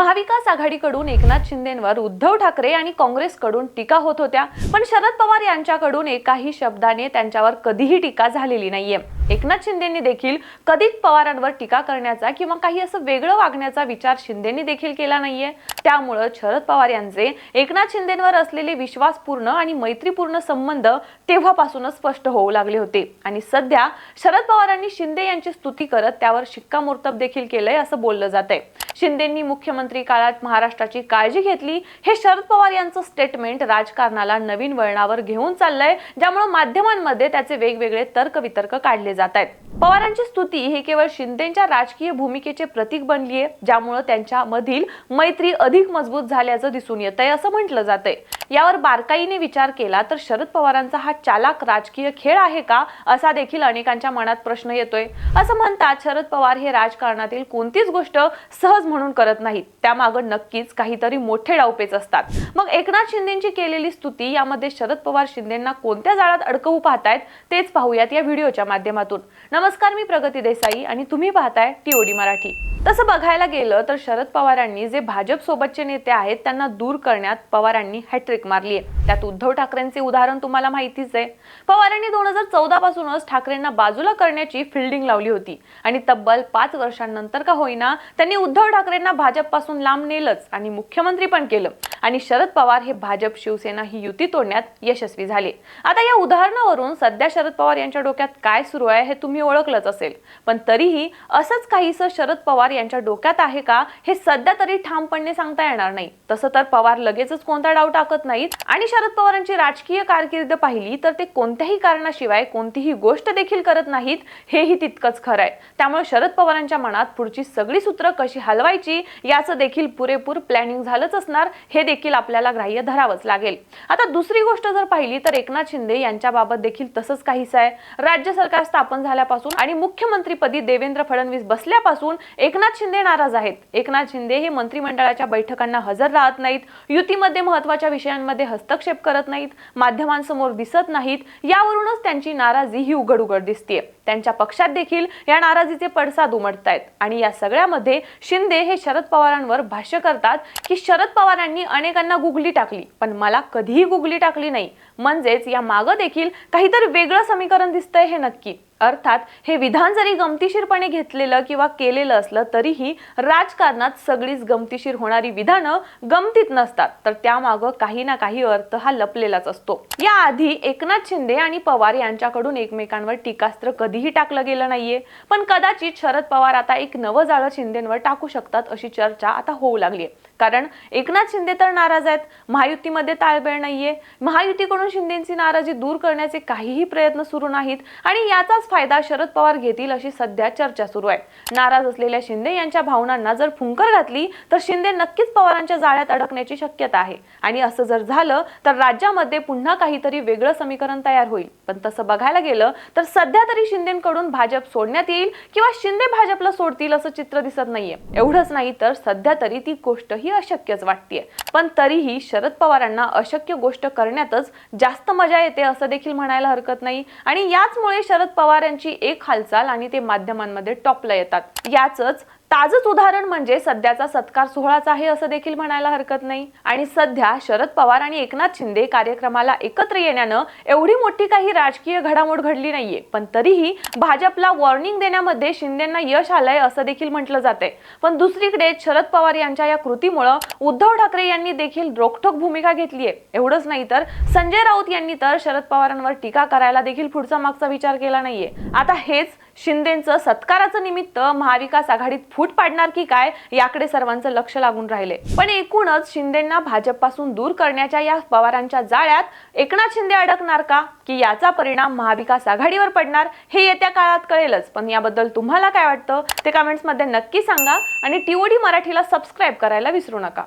महाविकास आघाडीकडून एकनाथ शिंदेंवर उद्धव ठाकरे आणि काँग्रेसकडून टीका होत होत्या. पण शरद पवार यांच्याकडून एकाही शब्दाने त्यांच्यावर कधीही टीका झालेली नाहीये. एकनाथ शिंदेंनी देखील कधीच पवारांवर टीका करण्याचा किंवा काही असं वेगळं वागण्याचा विचार शिंदेंनी देखील केला नाहीये. त्यामुळं शरद पवार यांचे एकनाथ शिंदेंवर असलेले विश्वासपूर्ण आणि मैत्रीपूर्ण संबंध तेव्हापासूनच स्पष्ट होऊ लागले होते. आणि सध्या शरद पवारांनी शिंदे यांची स्तुती करत त्यावर शिक्कामोर्तब देखील केलंय असं बोललं जात आहे शिंदेंनी मुख्यमंत्री काळात महाराष्ट्राची काळजी घेतली. हे शरद पवार यांचं स्टेटमेंट राजकारणाला नवीन वळणावर घेऊन चाललंय ज्यामुळे माध्यमांमध्ये त्याचे वेगवेगळे तर्कवितर्क काढले जात आहेत. पवारांची स्तुती ही केवळ शिंदेच्या राजकीय भूमिकेचे प्रतीक बनलीये ज्यामुळे त्यांच्या मधील मैत्री अधिक मजबूत झाल्याचं दिसून येत आहे असं म्हटलं जातंय. यावर बारकाईने विचार केला तर शरद पवारांचा हा चालाक राजकीय खेळ आहे का असा देखील अनेकांच्या मनात प्रश्न येतोय. असं म्हणतात शरद पवार हे राजकारणातील कोणतीच गोष्ट सहज म्हणून करत नाहीत. त्यामागं नक्कीच काहीतरी मोठे डावपेच असतात. मग एकनाथ शिंदेची केलेली स्तुती यामध्ये शरद पवार शिंदेना कोणत्या जाळात अडकवू पाहतायत तेच पाहूयात या व्हिडिओच्या माध्यमातून. नमस्कार मी प्रगती देसाई आणि तुम्ही पाहताय टीओडी मराठी. तसं बघायला गेलं तर शरद पवारांनी जे भाजप सोबतचे नेते आहेत त्यांना दूर करण्यात पवारांनी हॅट्रिक मारली आहे. त्यात उद्धव ठाकरेंचे उदाहरण तुम्हाला माहितीच आहे. पवारांनी दोन हजार चौदा पासूनच ठाकरेंना बाजूला करण्याची फिल्डिंग लावली होती. आणि तब्बल पाच वर्षांनंतर का होईना त्यांनी उद्धव ठाकरेंना भाजपपासून लांब नेलंच आणि मुख्यमंत्री पण केलं. आणि शरद पवार हे भाजप शिवसेना ही युती तोडण्यात यशस्वी झाले. आता या उदाहरणावरून सध्या शरद पवार यांच्या डोक्यात काय सुरू आहे हे तुम्ही ओळखलंच असेल. पण तरीही असंच काहीसं शरद पवार यांच्या डोक्यात आहे का हे सध्या तरी ठामपणे सांगता येणार नाही. तसं तर पवार लगेचच कोणता डाव टाकत नाहीत आणि शरद पवारांची राजकीय कारकीर्द पाहिली तर ते कोणत्याही कारणाशिवाय कोणतीही गोष्ट देखील करत नाहीत हेही तितकंच खरं आहे. त्यामुळे शरद पवारांच्या मनात पुढची सगळी सूत्र कशी हलवायची याचं देखील पुरेपूर प्लॅनिंग झालंच असणार हे देखील आपल्याला ग्राह्य धरावंच लागेल. आता दुसरी गोष्ट जर पाहिली तर एकनाथ शिंदे यांच्याबाबत देखील तसंच काहीच आहे. राज्य सरकार स्थापन झाल्यापासून आणि मुख्यमंत्रीपदी देवेंद्र फडणवीस बसल्यापासून एकनाथ शिंदे नाराज आहेत. एकनाथ शिंदे हे मंत्रिमंडळाच्या बैठकांना हजर राहत नाहीत युतीमध्ये महत्त्वाच्या विषयांमध्ये हस्तक्षेप करत नाहीत माध्यमांसमोर दिसत नाहीत यावरूनच त्यांची नाराजी ही उघड उघड दिसतेय. त्यांच्या पक्षात देखील या नाराजीचे पडसाद उमटतायत आणि या सगळ्यामध्ये शिंदे हे शरद पवारांवर भाष्य करतात की शरद पवारांनी अनेकांना गुगली टाकली पण मला कधीही गुगली टाकली नाही. म्हणजेच या मागं देखील काहीतरी वेगळं समीकरण दिसतंय हे नक्की. अर्थात हे विधान जरी गमतीशीरपणे घेतलेलं किंवा केलेलं असलं तरीही राजकारणात सगळीच गमतीशीर होणारी विधानं गमतीत नसतात. तर त्यामागं काही ना काही अर्थ हा लपलेलाच असतो. याआधी एकनाथ शिंदे आणि पवार यांच्याकडून एकमेकांवर टीकास्त्र कधीही टाकलं गेलं नाहीये. पण कदाचित शरद पवार आता एक नवं जाळं शिंदेंवर टाकू शकतात अशी चर्चा आता होऊ लागली कारण एकनाथ शिंदे तर नाराज आहेत. महायुतीमध्ये ताळमेळ नाहीये. महायुतीकडून शिंदेची नाराजी दूर करण्याचे काहीही प्रयत्न सुरू नाहीत आणि याचाच फायदा शरद पवार घेतील अशी सध्या चर्चा सुरू आहे. नाराज असलेल्या शिंदे यांच्या भावनांना जर फुंकर घातली तर शिंदे नक्कीच पवारांच्या जाळ्यात अडकण्याची शक्यता आहे. आणि असं जर झालं तर राज्यामध्ये पुन्हा काहीतरी वेगळं समीकरण तयार होईल. पण तसं बघायला गेलं तर सध्या तरी शिंदेकडून भाजप सोडण्यात येईल किंवा शिंदे भाजपला सोडतील असं चित्र दिसत नाहीये. एवढंच नाही तर सध्या तरी ती गोष्ट ही अशक्यच वाटतेय. पण तरीही शरद पवारांना अशक्य गोष्ट करण्यातच जास्त मजा येते असं देखील म्हणायला हरकत नाही. आणि याचमुळे शरद पवार यांची एक हालचाल आणि ते माध्यमांमध्ये टॉपला येतात. याच ताजंच उदाहरण म्हणजे सध्याचा सत्कार सोहळाच आहे असं देखील म्हणायला हरकत नाही. आणि सध्या शरद पवार आणि एकनाथ शिंदे कार्यक्रमाला एकत्र येण्यानं एवढी मोठी काही राजकीय घडामोड घडली नाहीये. पण तरीही भाजपला वॉर्निंग देण्यामध्ये शिंदेना यश आलंय असं देखील म्हटलं जातंय. पण दुसरीकडे शरद पवार यांच्या या कृतीमुळं उद्धव ठाकरे यांनी देखील रोखठोक भूमिका घेतली आहे. एवढंच नाही तर संजय राऊत यांनी तर शरद पवारांवर टीका करायला देखील पुढचा मागचा विचार केला नाहीये. आता हेच शिंदेचं सत्काराचं निमित्त महाविकास आघाडीत फूट पाडणार की काय याकडे सर्वांचं लक्ष लागून राहिले. पण एकूणच शिंदेना भाजपपासून दूर करण्याच्या या पवारांच्या जाळ्यात एकनाथ शिंदे अडकणार का? की याचा परिणाम महाविकास आघाडीवर पडणार? हे येत्या काळात कळेलच. पण याबद्दल तुम्हाला काय वाटतं? ते कमेंट्समध्ये नक्की सांगा आणि टीओडी मराठीला सबस्क्राईब करायला विसरू नका.